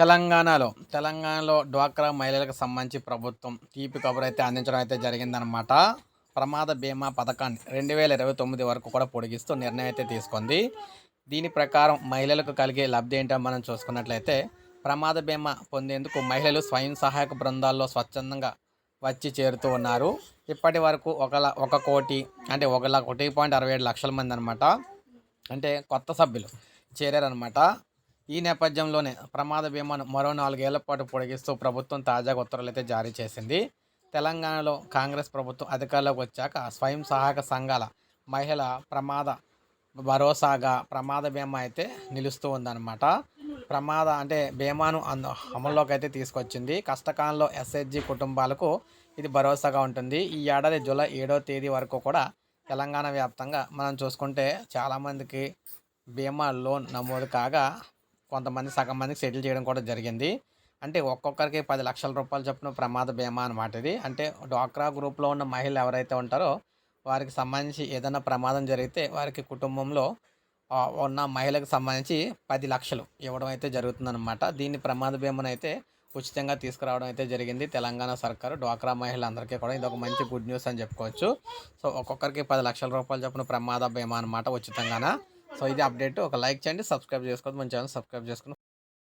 తెలంగాణలో తెలంగాణలో డ్వాక్రా మహిళలకు సంబంధించి ప్రభుత్వం తీపి కబురు అయితే అందించడం అయితే జరిగిందనమాట ప్రమాద బీమా పథకాన్ని రెండు వేల ఇరవై తొమ్మిది వరకు కూడా పొడిగిస్తూ నిర్ణయం అయితే తీసుకుంది. దీని ప్రకారం మహిళలకు కలిగే లబ్ధి ఏంటో మనం చూసుకున్నట్లయితే ప్రమాద బీమా పొందేందుకు మహిళలు స్వయం సహాయక బృందాల్లో స్వచ్ఛందంగా వచ్చి చేరుతూ ఉన్నారు. ఇప్పటి వరకు ఒక ఒక కోటి అంటే ఒక ఒకటి పాయింట్ అరవై ఏడు లక్షల మంది అనమాట అంటే కొత్త సభ్యులు చేరారనమాట ఈ నేపథ్యంలోనే ప్రమాద బీమాను మరో నాలుగేళ్ళ పాటు పొడిగిస్తూ ప్రభుత్వం తాజాగా ఉత్తర్వులు అయితే జారీ చేసింది. తెలంగాణలో కాంగ్రెస్ ప్రభుత్వం అధికారంలోకి వచ్చాక స్వయం సహాయక సంఘాల మహిళ ప్రమాద భరోసాగా ప్రమాద బీమా అయితే నిలుస్తూ ఉందన్నమాట. ప్రమాద అంటే బీమాను అంద అమల్లోకి అయితే తీసుకొచ్చింది. కష్టకాలంలో ఎస్హెచ్జి కుటుంబాలకు ఇది భరోసాగా ఉంటుంది. ఈ ఏడాది జూలై ఏడో తేదీ వరకు కూడా తెలంగాణ వ్యాప్తంగా మనం చూసుకుంటే చాలామందికి బీమా లోన్ నమోదు కాగా కొంతమంది సగం మందికి సెటిల్ చేయడం కూడా జరిగింది. అంటే ఒక్కొక్కరికి పది లక్షల రూపాయలు చొప్పున ప్రమాద బీమా అనమాట ఇది. అంటే డ్వాక్రా గ్రూప్లో ఉన్న మహిళలు ఎవరైతే ఉంటారో వారికి సంబంధించి ఏదైనా ప్రమాదం జరిగితే వారికి కుటుంబంలో ఉన్న మహిళకు సంబంధించి పది లక్షలు ఇవ్వడం అయితే జరుగుతుందన్నమాట. దీన్ని ప్రమాద బీమాను అయితే ఉచితంగా తీసుకురావడం అయితే జరిగింది తెలంగాణ సర్కారు. డ్వాక్రా మహిళలందరికీ కూడా ఇది ఒక మంచి గుడ్ న్యూస్ అని చెప్పుకోవచ్చు. సో ఒక్కొక్కరికి పది లక్షల రూపాయలు చొప్పున ప్రమాద బీమా అనమాట ఉచితంగాన? సో ఇది అప్డేట్ ఒక లైక్ చేయండి సబ్స్క్రైబ్ చేసుకోవద్దు మన ఛానల్ సబ్స్క్రైబ్ చేసుకుని